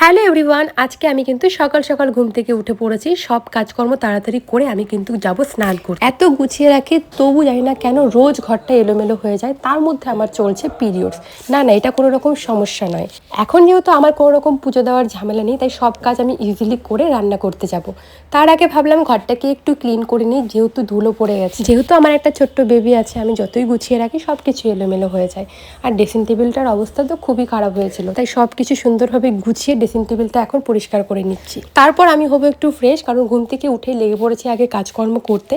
Hello everyone আজকে আমি কিন্তু সকাল সকাল ঘুম থেকে উঠে পড়েছি, সব কাজকর্ম তাড়াতাড়ি করে আমি কিন্তু যাব স্নান করতে। এত গুছিয়ে রাখি, তবু জানি না কেন রোজ ঘরটা এলোমেলো হয়ে যায়, তার মধ্যে আমার চলছে পিরিয়ডস না না, এটা কোনো রকম সমস্যা নয়। এখন যেহেতু আমার কোনো রকম পুজো দেওয়ার ঝামেলা নেই, তাই সব কাজ আমি ইজিলি করে রান্না করতে যাব। তার আগে ভাবলাম ঘরটাকে একটু ক্লিন করে নিই, যেহেতু ধুলো পড়ে গেছে। যেহেতু আমার একটা ছোট্ট বেবি আছে, আমি যতই গুছিয়ে রাখি সব কিছু এলোমেলো হয়ে যায়। আর ড্রেসিং টেবিলটার অবস্থা তো খুবই খারাপ হয়েছিল, তাই সব কিছু সুন্দরভাবে গুছিয়ে ড্রেসিং টেবিলটা এখন পরিষ্কার করে নিচ্ছি। তারপর আমি হব একটু ফ্রেশ কারণ ঘুম থেকে উঠে লেগে পড়েছি আগে কাজকর্ম করতে।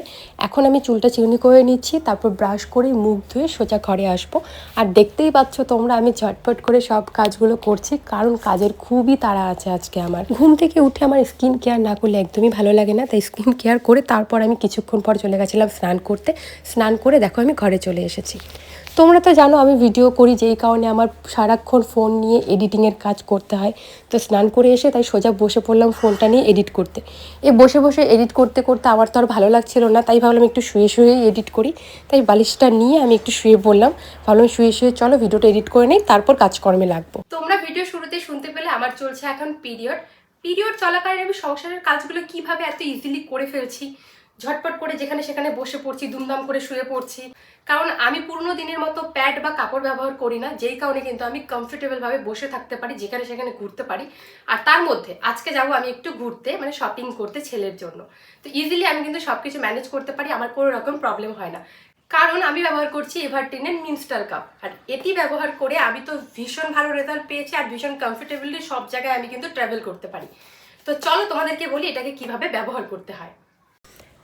এখন আমি চুলটা চিরুনি করে নিচ্ছি, তারপর ব্রাশ করে মুখ ধুয়ে সোজা ঘরে আসব। আর দেখতেই পাচ্ছ তোমরা, আমি ঝটপট করে সব কাজগুলো করছি, কারণ কাজের খুবই তাড়া আছে আজকে আমার। ঘুম থেকে উঠে আমার স্কিন কেয়ার না করলে একদমই ভালো লাগে না, তাই স্কিন কেয়ার করে তারপর আমি কিছুক্ষণ পর চলে গেছিলাম স্নান করতে। স্নান করে দেখো আমি ঘরে চলে এসেছি। তোমরা তো জানো আমি ভিডিও করি যেই কারণে আমার সারাক্ষণ ফোন নিয়ে এডিটিংয়ের কাজ করতে হয়। তো স্নান করে এসে তাই সোজা বসে পড়লাম ফোনটা নিয়ে এডিট করতে। এ বসে বসে এডিট করতে করতে আমার তো আর ভালো লাগছিল না, তাই ভাবলাম একটু শুয়ে শুয়েই এডিট করি। তাই বালিশটা নিয়ে আমি একটু শুয়ে পড়লাম। ভাবলাম শুয়ে শুয়ে চলো ভিডিওটা এডিট করে নিই, তারপর কাজকর্মে লাগবো। তোমরা ভিডিও শুরুতে শুনতে পেলে আমার চলছে এখন পিরিয়ড পিরিয়ড চলাকালীন আমি সংসারের কাজগুলো কীভাবে এত ইজিলি করে ফেলছি? ঝটপট করে যেখানে সেখানে বসে পড়ছি, দুমদাম করে শুয়ে পড়ছি। কারণ আমি পুরনো দিনের মতো প্যাড বা কাপড় ব্যবহার করি না, যেই কারণে কিন্তু আমি কমফোর্টেবল ভাবে বসে থাকতে পারি, যেখানে সেখানে ঘুরতে পারি। আর তার মধ্যে আজকে যাব আমি একটু ঘুরতে মানে শপিং করতে ছেলের জন্য। তো ইজিলি আমি কিন্তু সব কিছু ম্যানেজ করতে পারি, আমার কোনো রকম প্রবলেম হয় না। কারণ আমি ব্যবহার করছি এভারটিনের মিনস্টার কাপ আর এটি ব্যবহার করে আমি তো ভীষণ ভালো রেজাল্ট পেয়েছি আর ভীষণ কমফোর্টেবলি সব জায়গায় আমি কিন্তু ট্রাভেল করতে পারি। তো চলো তোমাদেরকে বলি এটাকে কীভাবে ব্যবহার করতে হয়।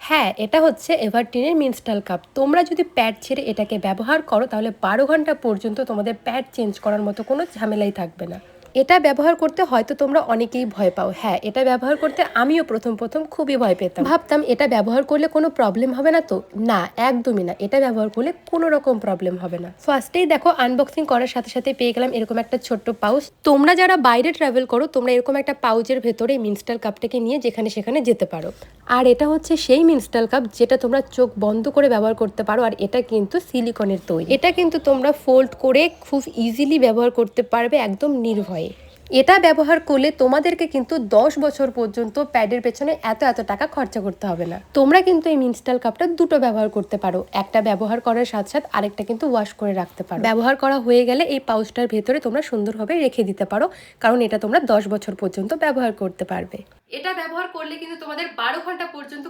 হ্যাঁ এটা হচ্ছে এভারটিনের মিনস্টাল কাপ তোমরা যদি প্যাড ছেড়ে এটাকে ব্যবহার করো, তাহলে বারো ঘণ্টা পর্যন্ত তোমাদের প্যাড চেঞ্জ করার মতো কোনো ঝামেলাই থাকবে না। এটা ব্যবহার করতে হয়তো তোমরা অনেকেই ভয় পাও। হ্যাঁ এটা ব্যবহার করতে আমিও প্রথম প্রথম খুবই ভয় পেতাম। ভাবতাম, এটা ব্যবহার করলে কোনো প্রবলেম হবে না তো? না, একদমই না। এটা ব্যবহার করলে কোনো রকম প্রবলেম হবে না। ফার্স্টেই দেখো আনবক্সিং করার সাথে সাথে পেয়ে গেলাম এরকম একটা ছোট্ট পাউচ তোমরা যারা বাইরে ট্রাভেল করো, তোমরা এরকম একটা পাউচের ভেতরে মিনস্টাল কাপটাকে নিয়ে যেখানে সেখানে যেতে পারো। আর এটা হচ্ছে সেই মিনস্টাল কাপ যেটা তোমরা চোখ বন্ধ করে ব্যবহার করতে পারো, আর এটা কিন্তু সিলিকনের তৈরি। এটা কিন্তু তোমরা ফোল্ড করে খুব ইজিলি ব্যবহার করতে পারবে, একদম নির্ভয়ে। এটা ব্যবহার করলে তোমাদেরকে কিন্তু দশ বছর পর্যন্ত প্যাডের পেছনে এত এত টাকা খরচা করতে হবে না। তোমরা কিন্তু এই মিনস্টাল কাপটা দুটো ব্যবহার করতে পারো। একটা ব্যবহার করার সাথে সাথে আরেকটা কিন্তু ওয়াশ করে রাখতে পারো। ব্যবহার করা হয়ে গেলে এই পাউচটার ভেতরে তোমরা সুন্দরভাবে রেখে দিতে পারো, কারণ এটা তোমরা দশ বছর পর্যন্ত ব্যবহার করতে পারবে। এটা ব্যবহার করলে কিন্তু তোমাদের বারো ঘণ্টা পর্যন্ত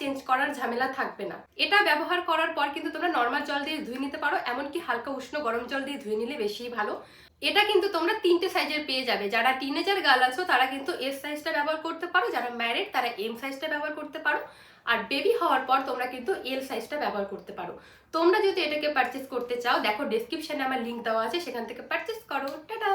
চেঞ্জ করার ঝামেলা থাকবে না। এটা ব্যবহার করার পর কিন্তু তোমরা নর্মাল জল দিয়ে ধুয়ে নিতে পারো, এমনকি হালকা উষ্ণ গরম জল দিয়ে ধুয়ে নিলে বেশি ভালো। এটা কিন্তু তোমরা তিনটে সাইজের পেয়ে যাবে। যারা টিনেজার গার্ল আছো, তারা কিন্তু এস সাইজটা ব্যবহার করতে পারো, যারা ম্যারিড তারা এম সাইজটা ব্যবহার করতে পারো। আর বেবি হওয়ার পর তোমরা কিন্তু এল সাইজটা ব্যবহার করতে পারো। তোমরা যদি এটাকে পারচেস করতে চাও, দেখো ডেসক্রিপশনে আমার লিঙ্ক দেওয়া আছে, সেখান থেকে পারচেস করো। টাটা!